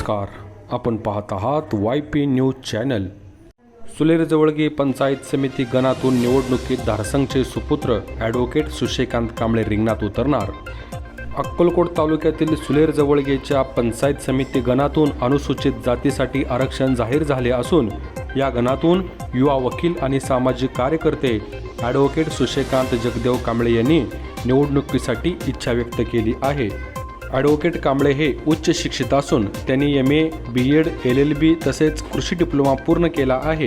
नमस्कार. आपण पाहत आहात Y P news channel Sulerjawalge panchayat समिती गणातून निवडणुकीत धारसंघचे सुपुत्र ॲडव्होकेट सुशेकांत कांबळे रिंगणात उतरणार. अक्कलकोट तालुक्यातील सुलेर जवळगेच्या पंचायत समिती गणातून अनुसूचित जातीसाठी आरक्षण जाहीर झाले असून या गणातून युवा वकील आणि सामाजिक कार्यकर्ते ॲडव्होकेट सुशेकांत जगदेव कांबळे यांनी निवडणुकीसाठी इच्छा व्यक्त केली आहे. ॲडव्होकेट कांबळे हे उच्च शिक्षित असून त्यांनी M A B Ed L L B तसेच कृषी डिप्लोमा पूर्ण केला आहे.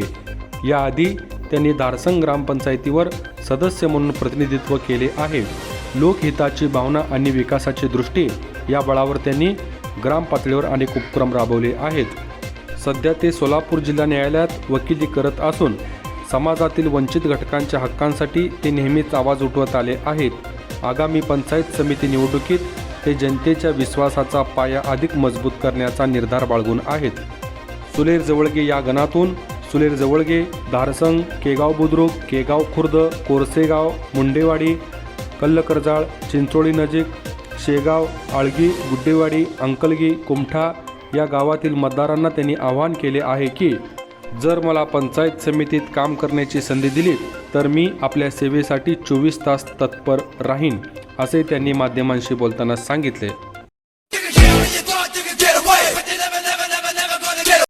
याआधी त्यांनी धारसंग ग्रामपंचायतीवर सदस्य म्हणून प्रतिनिधित्व केले आहे. लोकहिताची भावना आणि विकासाची दृष्टी या बळावर त्यांनी ग्राम पातळीवर अनेक उपक्रम राबवले आहेत. सध्या ते सोलापूर जिल्हा न्यायालयात वकिली करत असून समाजातील वंचित घटकांच्या हक्कांसाठी ते नेहमीच आवाज उठवत आले आहेत. आगामी पंचायत समिती निवडणुकीत ते जनतेच्या विश्वासाचा पाया अधिक मजबूत करण्याचा निर्धार बाळगून आहेत. सुलेर जवळगे या गणातून सुलेर जवळगे धारसंग केगाव बुद्रुक केगाव खुर्द कोरसेगाव मुंडेवाडी कल्लकरजाळ चिंचोळी नजीक शेगाव आळगी गुड्डेवाडी अंकलगी कुमठा या गावातील मतदारांना त्यांनी आवाहन केले आहे की जर मला पंचायत समितीत काम करण्याची संधी दिली तर मी आपल्या सेवेसाठी चोवीस तास तत्पर राहीन. असे त्यांनी माध्यमांशी बोलताना सांगितले.